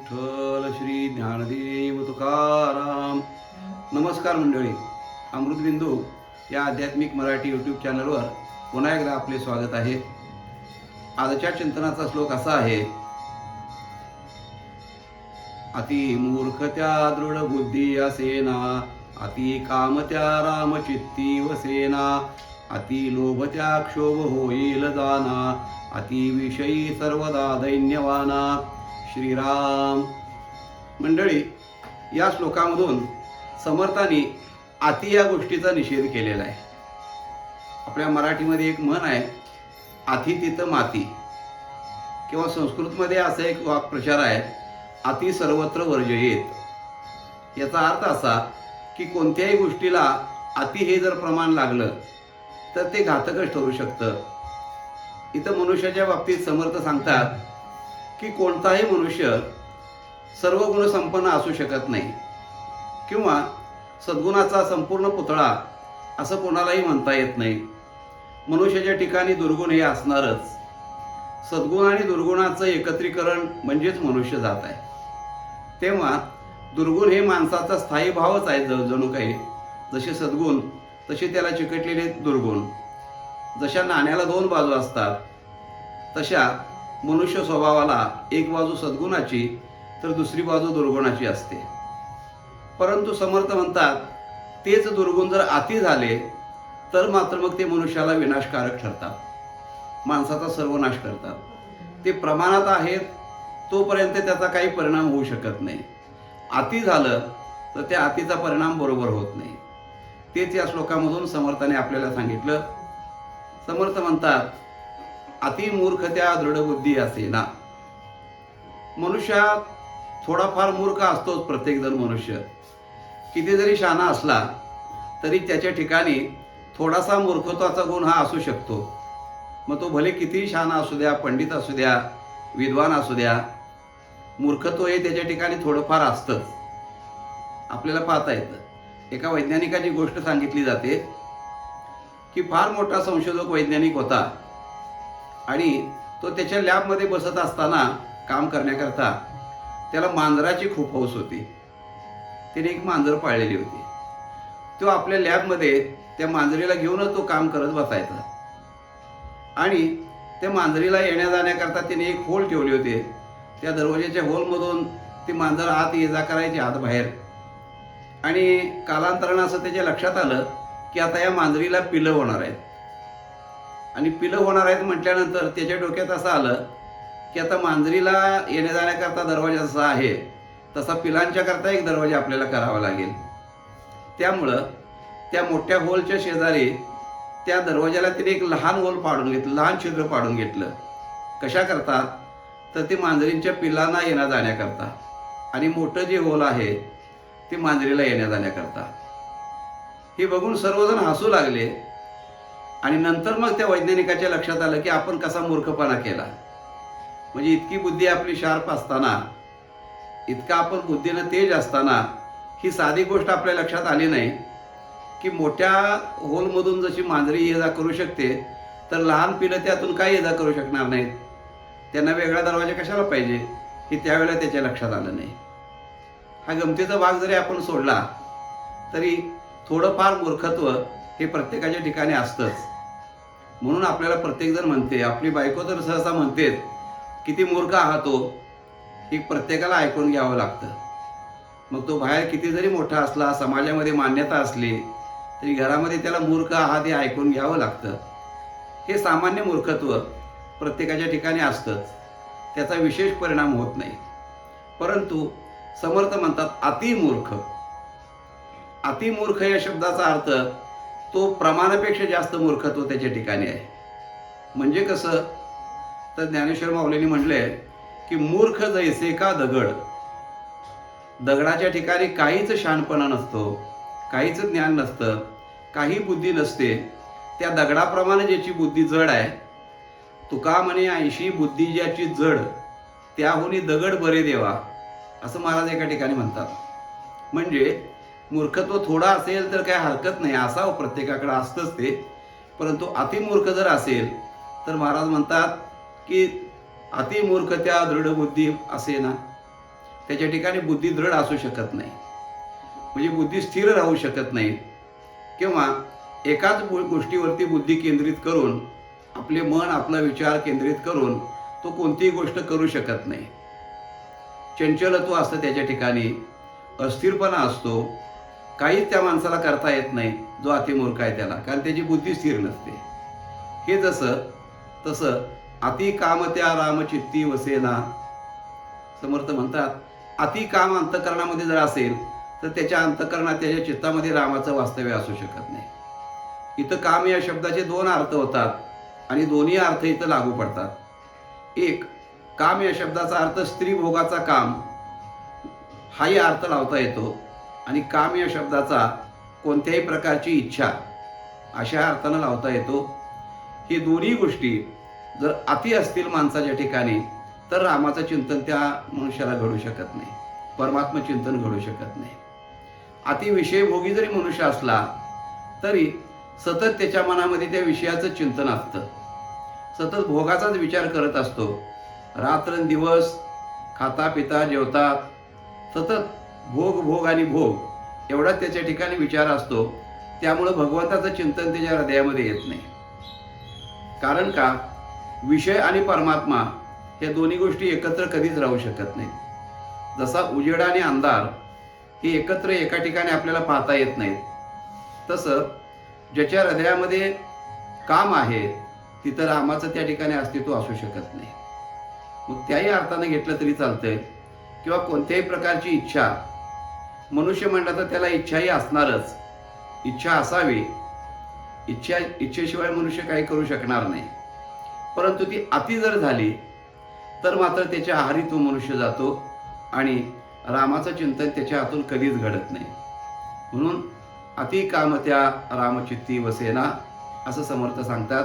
विठ्ठल श्री ज्ञानदेव तुकाराम. नमस्कार मंडळी. अमृतबिंदू या आध्यात्मिक मराठी यूट्यूब चॅनलवर पुन्हा एकदा आपले स्वागत आहे. आजच्या चिंतनाचा श्लोक असा आहे. अति मूर्ख त्या दृढ बुद्धी असेना अति काम त्या रामचित्ती वसेना अति लोभ त्या क्षोभ होईल जाना अति विषयी सर्वदा दैन्यवाना श्रीराम. मंडळी या श्लोकामधून समर्थांनी अति या गोष्टीचा निषेध केलेला आहे. आपल्या मराठीमध्ये एक म्हण आहे अति तिथं माती. किंवा संस्कृतमध्ये असा एक वाक्प्रचार आहे अति सर्वत्र वर्जयेत. याचा अर्थ असा की कोणत्याही गोष्टीला अति हे जर प्रमाण लागलं तर ते घातकच ठरू शकतं. इथं मनुष्याच्या बाबतीत समर्थ सांगतात की कोणताही मनुष्य सर्व गुण संपन्न असू शकत नाही. किंवा सद्गुणाचा संपूर्ण पुतळा असं कोणालाही म्हणता येत नाही. मनुष्याच्या ठिकाणी दुर्गुण हे असणारच. सद्गुण आणि दुर्गुणाचं एकत्रीकरण म्हणजेच मनुष्य जात आहे. तेव्हा दुर्गुण हे माणसाचा स्थायी भावच आहे ज- जणू काही. जसे सद्गुण तसे त्याला चिकटलेले दुर्गुण. जशा नाण्याला दोन बाजू असतात तशा मनुष्य स्वभावाला एक बाजू सद्गुणाची तर दुसरी बाजू दुर्गुणाची असते. परंतु समर्थ म्हणतात तेच दुर्गुण जर अति झाले तर मात्र मग ते मनुष्याला विनाशकारक ठरतात. माणसाचा सर्वनाश करतात. ते प्रमाणात आहेत तोपर्यंत त्याचा काही परिणाम होऊ शकत नाही. अति झालं तर त्या अतिचा परिणाम बरोबर होत नाही. तेच या श्लोकामधून समर्थाने आपल्याला सांगितलं. समर्थ म्हणतात अति मूर्ख त्या दृढबुद्धी असे ना मनुष्यात थोडाफार मूर्ख असतोच प्रत्येकजण मनुष्य. किती जरी शाना असला तरी त्याच्या ठिकाणी थोडासा मूर्खत्वाचा गुण हा असू शकतो. मग तो भले कितीही शाना असू द्या पंडित असू द्या विद्वान असू द्या मूर्खत्व हे त्याच्या ठिकाणी थोडंफार असतंच. आपल्याला पाहता येतं. एका वैज्ञानिकाची गोष्ट सांगितली जाते की फार मोठा संशोधक वैज्ञानिक होता. आणि तो त्याच्या लॅबमध्ये बसत असताना काम करण्याकरता त्याला मांजराची खूप हौस होती. त्याने एक मांजर पाळलेली होती. तो आपल्या लॅबमध्ये त्या मांजरीला घेऊनच तो काम करत बसायचा. आणि त्या मांजरीला येण्या जाण्याकरता त्याने एक होल ठेवले होते. त्या दरवाज्याच्या होलमधून ती मांजर आत ये जा करायची आत बाहेर. आणि कालांतरानं असं त्याच्या लक्षात आलं की आता या मांजरीला पिलं होणार आहेत. आणि पिलं होणार आहेत म्हटल्यानंतर त्याच्या डोक्यात असं आलं की आता मांजरीला येण्या जाण्याकरता दरवाजा जसा आहे तसा पिलांच्याकरता एक दरवाजा आपल्याला करावा लागेल. त्यामुळं त्या मोठ्या होलच्या शेजारी त्या दरवाजाला तिने एक लहान होल पाडून घेतलं लहान छिद्र पाडून घेतलं. कशा करतात? तर ते मांजरींच्या पिलांना येण्या जाण्याकरता आणि मोठं जे होल आहे ते मांजरीला येण्या जाण्याकरता. हे बघून सर्वजण हसू लागले. आणि नंतर मग त्या वैज्ञानिकाच्या लक्षात आलं की आपण कसा मूर्खपणा केला. म्हणजे इतकी बुद्धी आपली शार्प असताना इतका आपण बुद्धीनं तेज असताना ही साधी गोष्ट आपल्या लक्षात आली नाही की मोठ्या होलमधून जशी मांजरी ये जा करू शकते तर लहान पिलं त्यातून काही ये जा करू शकणार नाहीत? त्यांना वेगळा दरवाजा कशाला पाहिजे? हे त्यावेळेला त्याच्या लक्षात आलं नाही. हा गमतीचा भाग जरी आपण सोडला तरी थोडंफार मूर्खत्व हे प्रत्येकाच्या ठिकाणी असतंच. म्हणून आपल्याला प्रत्येकजण म्हणते आपली बायको तर सहसा म्हणतेच किती मूर्ख आहात तो हे प्रत्येकाला ऐकून घ्यावं लागतं. मग तो बाहेर किती जरी मोठा असला समाजामध्ये मान्यता असली तरी घरामध्ये त्याला मूर्ख आहात हे ऐकून घ्यावं लागतं. हे सामान्य मूर्खत्व प्रत्येकाच्या ठिकाणी असतंच त्याचा विशेष परिणाम होत नाही. परंतु समर्थ म्हणतात अतिमूर्ख. अतिमूर्ख या शब्दाचा अर्थ तो प्रमाणापेक्षा जास्त मूर्खत्व त्याच्या ठिकाणी आहे. म्हणजे कसं? तर ज्ञानेश्वर माऊलींनी म्हटलंय की मूर्ख जैसे का दगड? दगडाच्या ठिकाणी काहीच शहाणपणा नसतो काहीच ज्ञान नसतं काही बुद्धी नसते. त्या दगडाप्रमाणे ज्याची बुद्धी जड आहे तुका म्हणे ऐशी बुद्धी ज्याची जड त्याहुनी दगड बरे देवा असं महाराज एका ठिकाणी म्हणतात. म्हणजे मूर्खत्व थोडा असेल तर काय हरकत नाही असावं प्रत्येकाकडे असतंच ते. परंतु अतिमूर्ख जर असेल तर महाराज म्हणतात की अतिमूर्ख त्या दृढबुद्धी असे ना त्याच्या ठिकाणी बुद्धी दृढ असू शकत नाही. म्हणजे बुद्धी स्थिर राहू शकत नाही. किंवा एकाच गो- गोष्टीवरती बुद्धी केंद्रित करून आपले मन आपला विचार केंद्रित करून तो कोणतीही गोष्ट करू शकत नाही. चंचलत्व असतं त्याच्या ठिकाणी. अस्थिरपणा असतो. काहीच त्या माणसाला करता येत नाही. जो अतिमूर्ख आहे त्याला. कारण त्याची बुद्धी स्थिर नसते. हे जसं तसं अति काम त्या रामचित्ती वसेना. समर्थ म्हणतात अति काम अंतकरणामध्ये जर असेल तर त्याच्या अंतकरणात त्याच्या चित्तामध्ये रामाचं वास्तव्य असू शकत नाही. इथं काम या शब्दाचे दोन अर्थ होतात आणि दोन्ही अर्थ इथं लागू पडतात. एक काम या शब्दाचा अर्थ स्त्रीभोगाचा काम. हाही अर्थ लावता येतो. आणि काम या शब्दाचा कोणत्याही प्रकारची इच्छा अशा अर्थानं लावता येतो. ही दोन्ही गोष्टी जर अति असतील माणसाच्या ठिकाणी तर रामाचं चिंतन त्या मनुष्याला घडू शकत नाही. परमात्म चिंतन घडू शकत नाही. अतिविषयभोगी जरी मनुष्य असला तरी सतत त्याच्या मनामध्ये त्या विषयाचं चिंतन असतं. सतत भोगाचाच विचार करत असतो. रात्रंदिवस खाता पिता जेवतात सतत भोग भोग आणि भोग एवढा त्याच्या ठिकाणी विचार असतो. त्यामुळं भगवंताचं चिंतन त्याच्या हृदयामध्ये येत नाही. कारण का? विषय आणि परमात्मा हे दोन्ही गोष्टी एकत्र कधीच राहू शकत नाहीत. जसा उजेड आणि अंधार हे एकत्र एका ठिकाणी आपल्याला पाहता येत नाहीत तसं ज्याच्या हृदयामध्ये काम आहे तिथं रामाचं त्या ठिकाणी अस्तित्व असू शकत नाही. मग त्याही अर्थानं घेतलं तरी चालतंय. किंवा कोणत्याही प्रकारची इच्छा मनुष्य म्हणलं तर त्याला इच्छाही असणारच. इच्छा असावी. इच्छा इच्छेशिवाय मनुष्य काही करू शकणार नाही. परंतु ती अति जर झाली तर मात्र त्याच्या आहारी तो मनुष्य जातो आणि रामाचं चिंतन त्याच्या हातून कधीच घडत नाही. म्हणून अति कामत्या रामचित्ती वसेना असं समर्थ सांगतात.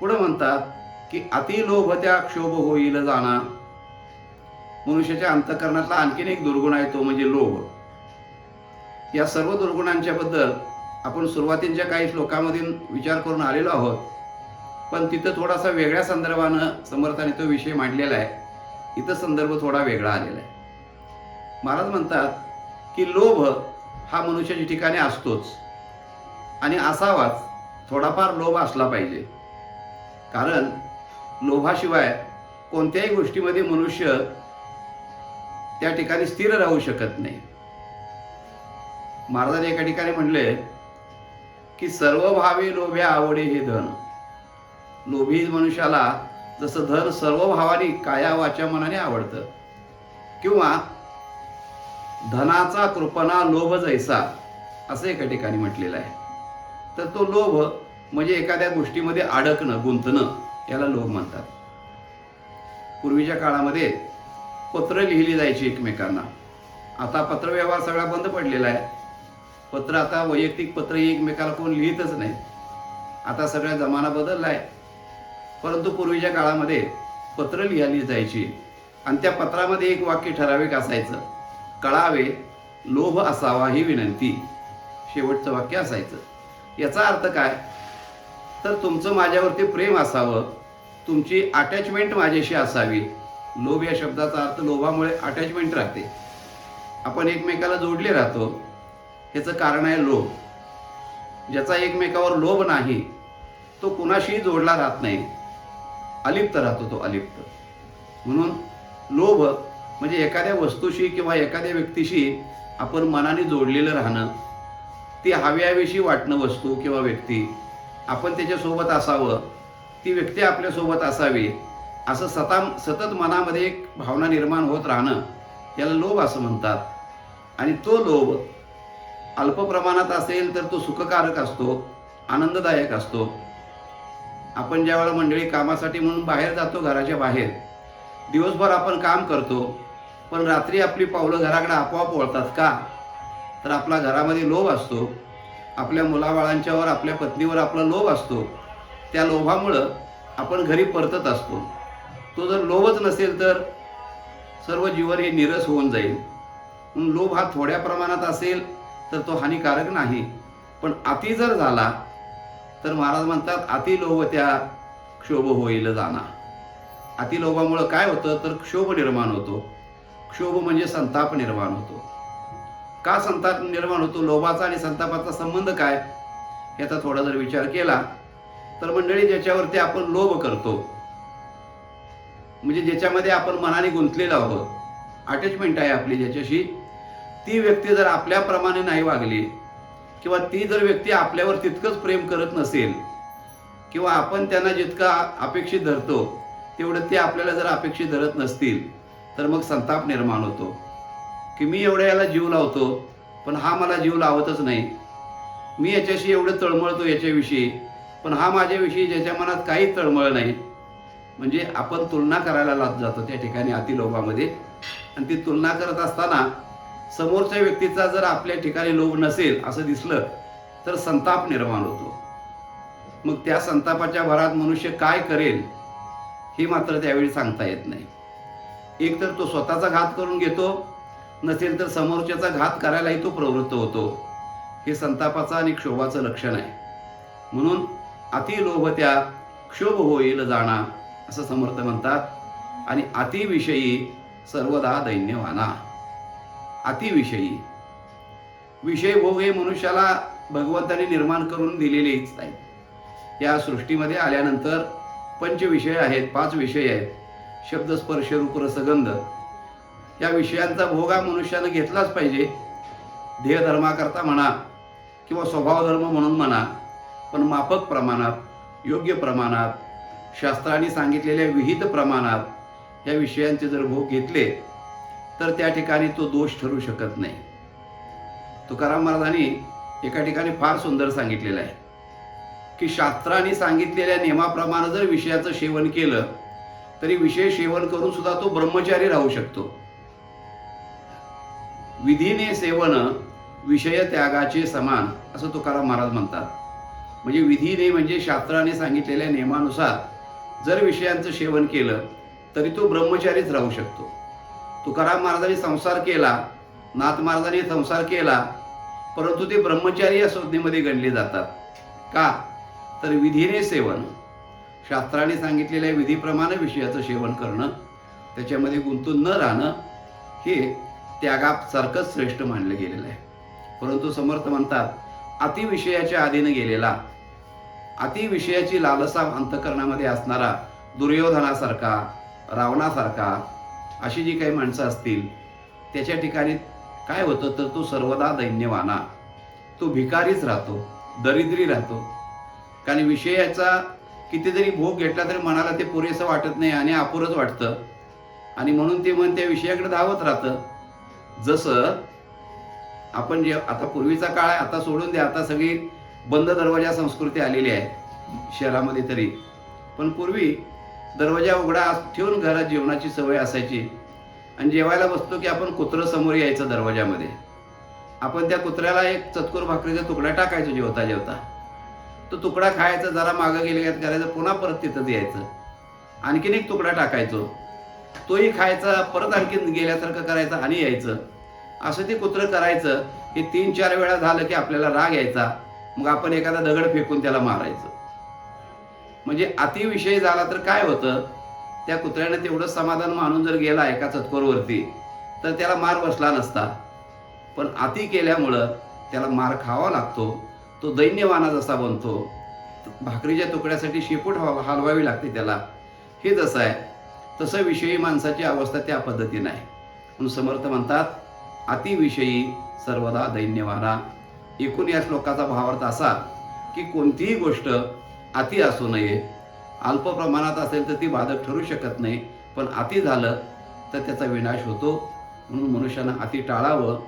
पुढं म्हणतात की अति लोभ त्या क्षोभ होईल जाणा. मनुष्याच्या अंतकरणातला आणखीन एक दुर्गुण आहे तो म्हणजे लोभ. या सर्व दुर्गुणांच्याबद्दल आपण सुरुवातींच्या काही श्लोकामधून विचार करून आलेलो आहोत. पण तिथं थोडासा वेगळ्या संदर्भानं समर्थाने तो विषय मांडलेला आहे. इथं संदर्भ थोडा वेगळा आलेला आहे. महाराज म्हणतात की लोभ हा मनुष्याच्या ठिकाणी असतोच. आणि असावाच थोडाफार लोभ असला पाहिजे. कारण लोभाशिवाय कोणत्याही गोष्टीमध्ये मनुष्य त्या ठिकाणी स्थिर राहू शकत नाही. महाराजांनी एका ठिकाणी म्हणले की सर्व भावी लोभ्या आवडे हे धन. लोभी मनुष्याला जसं धन सर्व भावाने काया वाच्या मनाने आवडतं. किंवा धनाचा कृपणा लोभ जैसा असं एका ठिकाणी म्हटलेलं आहे. तर तो लोभ म्हणजे एखाद्या गोष्टीमध्ये अडकणं गुंतणं याला लोभ म्हणतात. पूर्वीच्या काळामध्ये पत्र लिहिली जायची एकमेकांना. आता पत्रव्यवहार सगळा बंद पडलेला आहे. पत्र आता वैयक्तिक पत्र एकमेकाला कोण लिहितच नाही. आता सगळा जमाना बदलला आहे परंतु पूर्वीच्या काळामध्ये पत्र लिहिली जायची आणि त्या पत्रामध्ये एक वाक्य ठराविक असायचं. कळावे लोभ असावा ही विनंती. शेवटचं वाक्य असायचं. याचा अर्थ काय? तर तुमचं माझ्यावरती प्रेम असावं तुमची अटॅचमेंट माझ्याशी असावी. लोभ या शब्दाचा अर्थ लोभामुळे अटॅचमेंट राहते. आपण एकमेकाला जोडले राहतो ह्याचं कारण आहे लोभ. ज्याचा एकमेकावर लोभ नाही तो कुणाशीही जोडला राहत नाही. अलिप्त राहतो तो अलिप्त. म्हणून लोभ म्हणजे एखाद्या वस्तूशी किंवा एखाद्या व्यक्तीशी आपण मनाने जोडलेलं राहणं ती हव्याविषयी वाटणं वस्तू किंवा व्यक्ती आपण त्याच्यासोबत असावं ती व्यक्ती आपल्यासोबत असावी असं सता सतत मनामध्ये एक भावना निर्माण होत राहणं याला लोभ असं म्हणतात. आणि तो लोभ अल्प प्रमाणात असेल तर तो सुखकारक असतो आनंददायक असतो. आपण ज्यावेळेला मंडळी कामासाठी म्हणून बाहेर जातो घराच्या बाहेर दिवसभर आपण काम करतो पण रात्री आपली पावलं घराकडे आपोआप वळतात का? तर आपला घरामध्ये लोभ असतो. आपल्या मुलाबाळांच्यावर आपल्या पत्नीवर आपला लोभ असतो. त्या लोभामुळं आपण घरी परतत असतो. तो जर लोभच नसेल तर सर्व जीवन हे निरस होऊन जाईल. लोभ हा थोड्या प्रमाणात असेल तर तो हानिकारक नाही. पण अति जर झाला तर महाराज म्हणतात अति लोभ त्या क्षोभ होईल जाणा अतिलोभामुळं काय होतं? तर क्षोभ निर्माण होतो. क्षोभ म्हणजे संताप निर्माण होतो. का संताप निर्माण होतो? लोभाचा आणि संतापाचा संबंध काय? याचा थोडा जर विचार केला तर मंडळी ज्याच्यावरती आपण लोभ करतो म्हणजे ज्याच्यामध्ये आपण मनाने गुंतलेलो आहोत अटॅचमेंट आहे आपली ज्याच्याशी ती व्यक्ती जर आपल्याप्रमाणे नाही वागली किंवा ती जर व्यक्ती आपल्यावर तितकंच प्रेम करत नसेल किंवा आपण त्यांना जितका अपेक्षित धरतो तेवढं ते आपल्याला जर अपेक्षित धरत नसतील तर मग संताप निर्माण होतो. की मी एवढ्या याला जीव लावतो पण हा मला जीव लावतच नाही. मी याच्याशी एवढं तळमळतो याच्याविषयी पण हा माझ्याविषयी ज्याच्या मनात काही तळमळ नाही. म्हणजे आपण तुलना करायला लाग जातो त्या ठिकाणी अतिलोभामध्ये. आणि ती तुलना करत असताना समोरच्या व्यक्तीचा जर आपल्या ठिकाणी लोभ नसेल असं दिसलं तर संताप निर्माण होतो. मग त्या संतापाच्या भरात मनुष्य काय करेल हे मात्र त्यावेळी सांगता येत नाही. एक तर तो स्वतःचा घात करून घेतो नसेल तर समोरच्याचा घात करायलाही तो प्रवृत्त होतो. हे संतापाचं आणि क्षोभाचं लक्षण आहे. म्हणून अतिलोभ त्या क्षोभ होईल जाणा असं समर्थ म्हणतात. आणि अतिविषयी सर्वदा दैन्यवाना अतिविषयी. विषय भोग हे मनुष्याला भगवंताने निर्माण करून दिलेलेच आहेत. या सृष्टीमध्ये आल्यानंतर पंचविषय आहेत पाच विषय आहेत. शब्द स्पर्श रूप रसगंध या विषयांचा भोग हा मनुष्यानं घेतलाच पाहिजे. ध्येयधर्माकरता म्हणा किंवा स्वभावधर्म म्हणून म्हणा पण माफक प्रमाणात योग्य प्रमाणात शास्त्राने सांगितलेल्या विहित प्रमाणात या विषयांचे जर भोग घेतले तर त्या ठिकाणी तो दोष ठरू शकत नाही. तुकाराम महाराजांनी एका ठिकाणी फार सुंदर सांगितलेलं आहे की शास्त्राने सांगितलेल्या नियमाप्रमाणे जर विषयाचं सेवन केलं तरी विषय सेवन करून सुद्धा तो ब्रह्मचारी राहू शकतो. विधीने सेवन विषय त्यागाचे समान असं तुकाराम महाराज म्हणतात. म्हणजे विधीने म्हणजे शास्त्राने सांगितलेल्या नियमानुसार जर विषयांचं सेवन केलं तरी तो ब्रह्मचारीच राहू शकतो. तुकाराम महाराजांनी संसार केला नाथ महाराजांनी संसार केला परंतु ते ब्रह्मचारी या संज्ञेमध्ये गणले जातात. का? तर विधीने सेवन. शास्त्राने सांगितलेल्या विधीप्रमाणे विषयाचं सेवन करणं त्याच्यामध्ये गुंतून न राहणं हे त्यागासारखंच श्रेष्ठ मानलं गेलेलं आहे. परंतु समर्थ म्हणतात अतिविषयाच्या आधीनं गेलेला अतिविषयाची लालसा अंतकरणामध्ये असणारा दुर्योधनासारखा रावणासारखा अशी जी काही माणसं असतील त्याच्या ठिकाणी काय होतं तर तो सर्वदा दैन्यवाना तो भिकारीच राहतो दरिद्री राहतो. कारण विषयाचा कितीतरी भोग घेतला तरी मनाला ते पुरेसं वाटत नाही आणि अपुरच वाटतं. आणि म्हणून ते मन त्या विषयाकडे धावत राहतं. जसं आपण जे आता पूर्वीचा काळ आहे आता सोडून द्या आता सगळी बंद दरवाजा संस्कृती आलेली आहे शहरामध्ये तरी. पण पूर्वी दरवाजा उघडा ठेवून घरात जेवणाची सवय असायची. आणि जेवायला बसतो की आपण कुत्रं समोर यायचं दरवाजामध्ये. आपण त्या कुत्र्याला एक चतकोर भाकरीचा तुकडा टाकायचो जेवता जेवता. तो तुकडा खायचा जरा मागं गेले करायचं पुन्हा परत तिथं यायचं. आणखीन एक तुकडा टाकायचो. तोही खायचा परत आणखीन गेल्यासारखं करायचं आणि यायचं. असं ते कुत्रं करायचं हे तीन चार वेळा झालं की आपल्याला राग यायचा. मग आपण एखादा दगड फेकून त्याला मारायचं. म्हणजे अतिविषय झाला तर काय होतं? त्या कुत्र्याने तेवढं समाधान मानून जर गेला एका चतकोरवरती तर त्याला मार बसला नसता. पण अति केल्यामुळं त्याला मार खावा लागतो तो दैन्यवाना जसा बनतो भाकरीच्या तुकड्यासाठी शेपूट हवा- हलवावी लागते त्याला. हे जसं आहे तसं विषयी माणसाची अवस्था त्या पद्धतीनं आहे. म्हणून समर्थ म्हणतात अतिविषयी सर्वदा दैन्यवाना. एकूण या श्लोकाचा भावार्थ असा की कोणतीही गोष्ट अति असू नये. अल्प प्रमाणात असेल तर ती बाधक ठरू शकत नाही. पण अति झालं तर त्याचा विनाश होतो. म्हणून मनुष्यानं अति टाळावं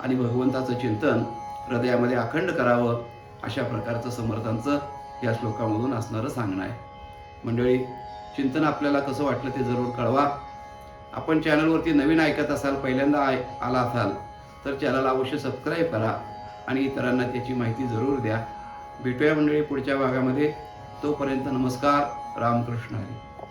आणि भगवंताचं चिंतन हृदयामध्ये अखंड करावं अशा प्रकारचं समर्थांचं या श्लोकामधून असणारं सांगणं आहे. मंडळी चिंतन आपल्याला कसं वाटलं ते जरूर कळवा. आपण चॅनलवरती नवीन ऐकत असाल पहिल्यांदा आय आला असाल तर चॅनलला अवश्य सबस्क्राईब करा आणि इतरांना त्याची माहिती जरूर द्या. भेटूया मंडळी पुढच्या भागामध्ये. तोपर्यंत नमस्कार. रामकृष्ण हरी.